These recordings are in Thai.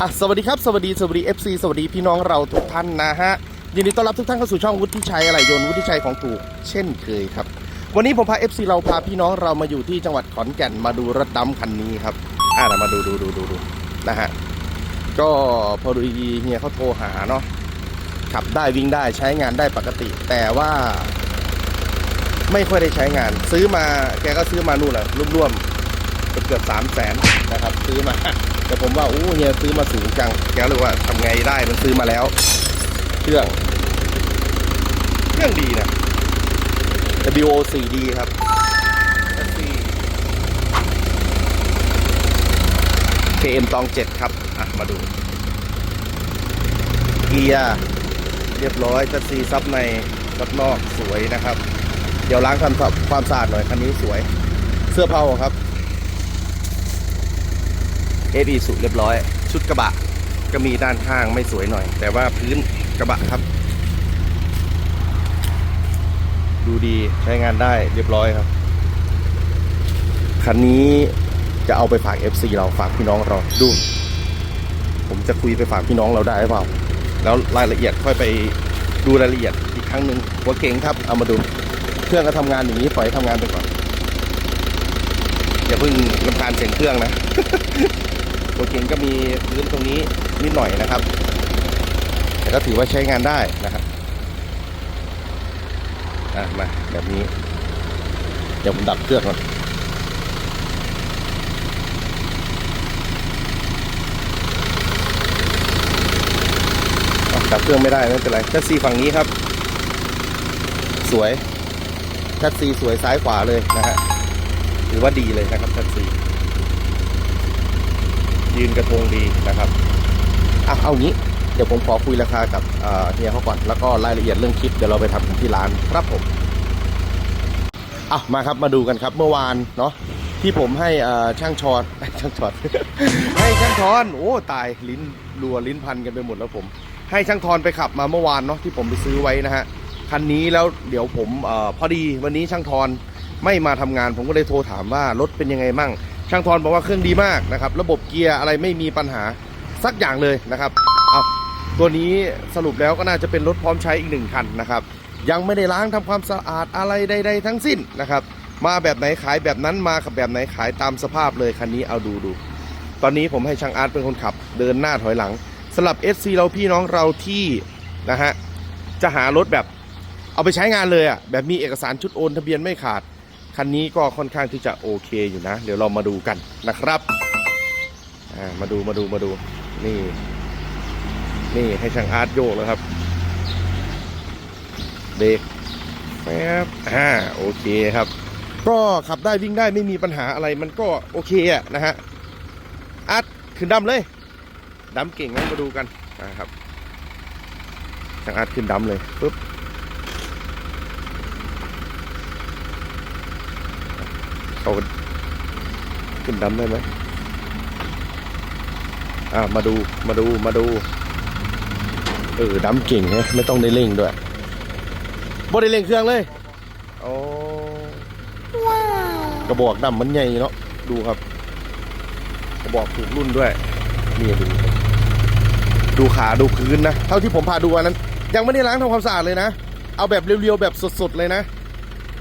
อะสวัสดีครับ สวัสดีสวัสดี FC สวัสดีพี่น้องเราทุกท่านนะฮะยินดีต้อนรับทุกท่านเข้าสู่ช่องวุฒิชัยอะไรยนต์วุฒิชัยของถูกเช่นเคยครับ วันนี้ผมพา FC เราพาพี่น้องเรามาอยู่ที่จังหวัดขอนแก่นมาดูรถดำคันนี้ครับ อ่ามาดูดูดูดูดูนะฮะก็พอดีเฮียเขาโทรหาเนาะขับได้วิ่งได้ใช้งานได้ปกติ แต่ว่า ไม่ค่อยได้ใช้งาน ซื้อมาแกก็ซื้อมานู่นแหละร่วมๆ เกือบสามแสนนะครับ ซื้อมา แต่ผมว่าโอ้เฮียซื้อมาสูงจังแกเลยว่าทำไงได้มันซื้อมาแล้ว เครื่อง เครื่องดีนะ WO 4D ครับ SC KM ตอง7ครับ อะ มาดู เกียร์เรียบร้อยจัดซีซับในซับนอกสวยนะครับ เดี๋ยวล้างทำความสะอาดหน่อย คันนี้สวย เสื้อเผาครับ เอบีสุเรียบร้อย ชุดกระบะก็มีด้านข้างไม่สวยหน่อย แต่ว่าพื้นกระบะครับ ดูดีใช้งานได้เรียบร้อยครับคันนี้จะเอาไปฝาก FC เราฝากพี่น้องเราดู ผมจะคุยไปฝากพี่น้องเราได้หรือเปล่า แล้วรายละเอียดค่อยไปดูรายละเอียดอีกครั้งหนึ่งหัวเก่งครับ เอามาดู เครื่องก็ทำงานอย่างนี้ปล่อยทำงานไปก่อน อย่าเพิ่งรำคาญเสียงเครื่องนะ หัวเก่งก็มีพื้นตรงนี้นิดหน่อยนะครับ แต่ก็ถือว่าใช้งานได้นะครับอะมาแบบนี้ เดี๋ยวผมดับเครื่องก่อนอะดับเครื่องไม่ได้ไม่เป็นไรแคสซีฝั่งนี้ครับ สวยแคสซีสวยซ้ายขวาเลยนะฮะถือว่าดีเลยนะครับแคสซี ยืนกระทงดีนะครับอะเอางี้เดี๋ยวผมขอคุยราคากับเอ่อเฮียเขาก่อน แล้วก็รายละเอียดเรื่องคลิปเดี๋ยวเราไปทำกันที่ร้านครับผมอะมาครับมาดูกันครับเมื่อวานเนาะที่ผมให้ช่างชอนช่างชอนให้ช่างทอนโอ้ตายลิ้นรัวลิ้นพันกันไปหมดแล้วผม ให้ช่างทอนไปขับมาเมื่อวานเนาะที่ผมไปซื้อไว้นะฮะคันนี้แล้วเดี๋ยวผมอพอดีวันนี้ช่างทอนไม่มาทำงาน ผมก็เลยโทรถามว่ารถเป็นยังไงมั่ง ช่างทอนบอกว่าเครื่องดีมากนะครับ ระบบเกียร์อะไรไม่มีปัญหาสักอย่างเลยนะครับเอาตัวนี้สรุปแล้วก็น่าจะเป็นรถพร้อมใช้อีกหนึ่งคันนะครับ ยังไม่ได้ล้างทำความสะอาดอะไรใดๆทั้งสิ้นนะครับ มาแบบไหนขายแบบนั้นมากับแบบไหนขายตามสภาพเลยคันนี้เอาดูดู ตอนนี้ผมให้ช่างอาร์ตเป็นคนขับ เดินหน้าถอยหลังสำหรับ SC เราพี่น้องเราที่นะฮะจะหารถแบบเอาไปใช้งานเลยอะ่ะแบบมีเอกสารชุดโอนทะเบียนไม่ขาด คันนี้ก็ค่อนข้างที่จะโอเคอยู่นะ เดี๋ยวเรามาดูกันนะครับมาดูมาดูมาดูนี่ นี่ให้ช่างอาร์ตโยกแล้วครับเบรกแป๊บอ่าโอเคครับ ก็ขับได้วิ่งได้ไม่มีปัญหาอะไรมันก็โอเคอะนะฮะอาร์ตขึ้นดำเลยดำเก่งนะมาดูกันนะครับช่างอาร์ตขึ้นดำเลยปุ๊บ เขาขึ้นดำได้ไหมอ่ามาดูมาดูมาดู เออดำเก่งฮะไม่ต้องได้เร่งด้วยบ่ได้เร่งเครื่องเลยโอ้กระบอกดำมันใหญ่เนาะดูครับ กระบอกถูกรุ่นด้วยนี่ดูดูขาดูพื้นนะ เท่าที่ผมพาดูอันนั้น ยังไม่ได้ล้างทำความสะอาดเลยนะ เอาแบบเรียวๆแบบสดๆเลยนะ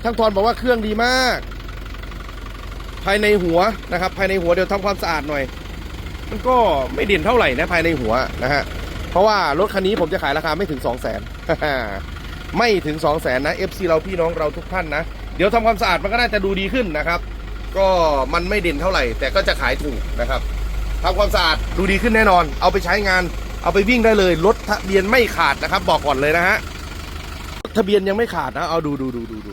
ช่างทอนบอกว่าเครื่องดีมาก ภายในหัวนะครับ ภายในหัวเดี๋ยวทำความสะอาดหน่อย มันก็ไม่เด่นเท่าไหร่นะภายในหัวนะฮะเพราะว่ารถคันนี้ผมจะขายราคาไม่ถึง2 0 0 0 0นไม่ถึง2 0 0 0 0นนะ FC เราพี่น้องเราทุกท่านนะ เดี๋ยวทำความสะอาดมันก็น่าจะดูดีขึ้นนะครับ ก็มันไม่เด่นเท่าไหร่ แต่ก็จะขายถูกนะครับทำความสะอาดดูดีขึ้นแน่นอน เอาไปใช้งาน เอาไปวิ่งได้เลยรถทะเบียนไม่ขาดนะครับ บอกก่อนเลยนะฮะทะเบียนยังไม่ขาดนะ เอาดูดูดูดูดู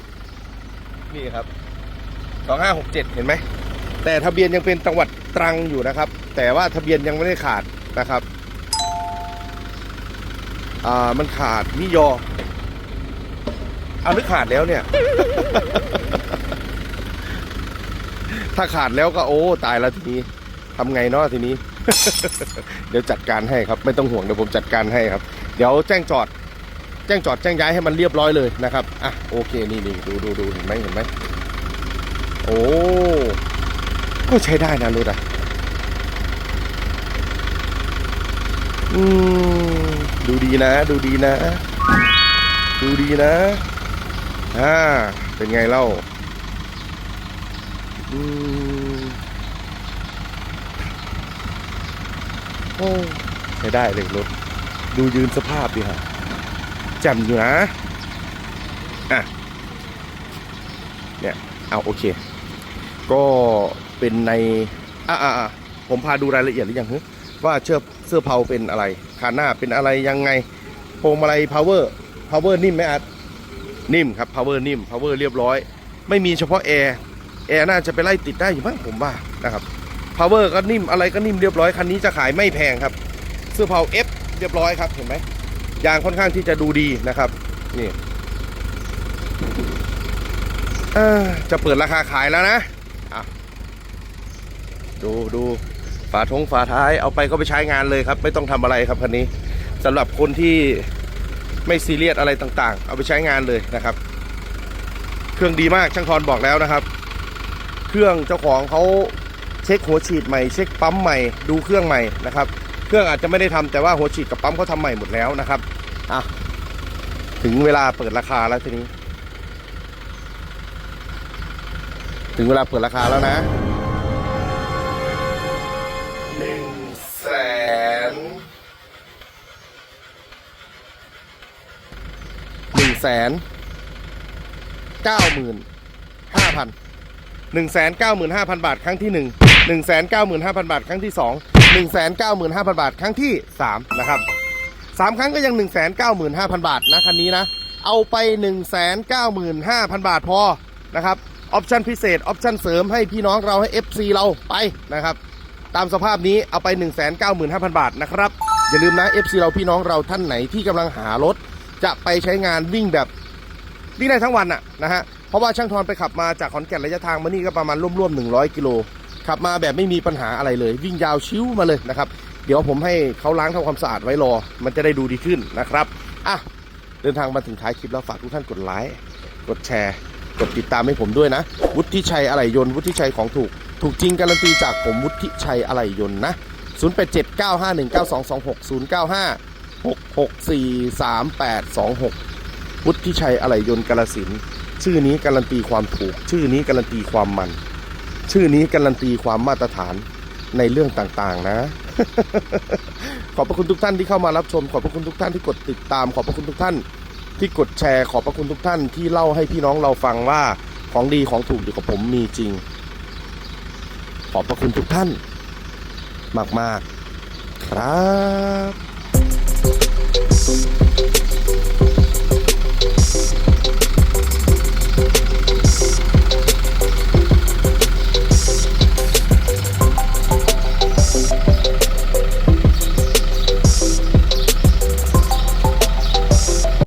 นี่ครับ 2567 เห็นไหม แต่ทะเบียนยังเป็นจังหวัดตรังอยู่นะครับ แต่ว่าทะเบียนยังไม่ได้ขาดนะครับอ่ามันขาดนิยอเอานึกขาดแล้วเนี่ย ถ้าขาดแล้วก็โอ้ตายแล้วทีนี้ทำไงเนาะทีนี้ เดี๋ยวจัดการให้ครับ ไม่ต้องห่วงเดี๋ยวผมจัดการให้ครับ เดี๋ยวแจ้งจอด แจ้งจอดแจ้งย้ายให้มันเรียบร้อยเลยนะครับอะโอเคนี่นี่ดูดูดูเห็นไหมเห็นไหม โอ้ก็ใช้ได้นะรถอะอืมดูดีนะ ดูดีนะ ดูดีนะอ่าเป็นไงเล่าอืมโอ้ใช้ได้เลยรถ ดูยืนสภาพดิฮะแจ่มอยู่นะ อะ เนี่ย เอาโอเค ก็เป็นในอะอะอะผมพาดูรายละเอียดหรือยังฮึว่าเชือกเสื้อเผาเป็นอะไรขาหน้าเป็นอะไรยังไงพวงมาลัย power power นิ่มไหมอัดนิ่มครับ power นิ่ม power เรียบร้อย ไม่มีเฉพาะแอร์แอร์น่าจะไปไล่ติดได้อยู่บ้างผมว่านะครับ power ก็นิ่มอะไรก็นิ่มเรียบร้อยคันนี้จะขายไม่แพงครับ เสื้อเผา F เรียบร้อยครับเห็นไหมยางค่อนข้างที่จะดูดีนะครับนี่จะเปิดราคาขายแล้วนะ ดูดูฝาทงฝาท้ายเอาไปก็ไปใช้งานเลยครับ ไม่ต้องทำอะไรครับคันนี้สำหรับคนที่ไม่ซีเรียสอะไรต่างๆ เอาไปใช้งานเลยนะครับ เครื่องดีมากช่างทอนบอกแล้วนะครับ เครื่องเจ้าของเขาเช็คหัวฉีดใหม่ เช็คปั๊มใหม่ดูเครื่องใหม่นะครับ เครื่องอาจจะไม่ได้ทำแต่ว่าหัวฉีดกับปั๊มเขาทำใหม่หมดแล้วนะครับอะถึงเวลาเปิดราคาแล้วทีนี้ ถึงเวลาเปิดราคาแล้วนะ แสนเก้าหมื่นห้าพันหนึ่งแสนเก้าหมื่นห้าพันบาทครั้งที่หนึ่งหนึ่งแสนเก้าหมื่นห้าพันบาทครั้งที่สองหนึ่งแสนเก้าหมื่นห้าพันบาทครั้งที่สามนะครับสามครั้งก็ยังหนึ่งแสนเก้าหมื่นห้าพันบาทนะคันนี้นะ เอาไปหนึ่งแสนเก้าหมื่นห้าพันบาทพอนะครับออปชันพิเศษออปชันเสริมให้พี่น้องเราให้ FC เราไปนะครับ ตามสภาพนี้เอาไป 1 9 5 0 0 0 บาทนะครับ อย่าลืมนะ FC เราพี่น้องเราท่านไหนที่กำลังหารถ จะไปใช้งานวิ่งแบบวิ่งได้ทั้งวันอะนะฮะเพราะว่าช่างทอนไปขับมาจากขอนแก่นระยะทางมานี่ก็ประมาณร่วมๆ100กิโลขับมาแบบไม่มีปัญหาอะไรเลย วิ่งยาวชิวมาเลยนะครับ เดี๋ยวผมให้เขาล้างทำความสะอาดไว้รอ มันจะได้ดูดีขึ้นนะครับอะเดินทางมาถึงท้ายคลิปแล้วฝากทุกท่านกดไลค์กดแชร์กดติดตามให้ผมด้วยนะ วุฒิชัยอะไหล่ยนต์วุฒิชัยของถูก ถูกจริงการันตีจากผมวุฒิชัยอะไหล่ยนต์นะ 0879519226 วุฒิชัยอะไหล่ยนต์กาลสิน ชื่อนี้การันตีความถูก ชื่อนี้การันตีความมัน ชื่อนี้การันตีความมาตรฐานในเรื่องต่างๆ นะ ขอบพระคุณทุกท่านที่เข้ามารับชม ขอบพระคุณทุกท่านที่กดติดตาม ขอบพระคุณทุกท่านที่กดแชร์ ขอบพระคุณทุกท่านที่เล่าให้พี่น้องเราฟังว่าของดีของถูกอยู่กับผมมีจริง ขอบพระคุณทุกท่าน มาก ๆ ครับ Peace.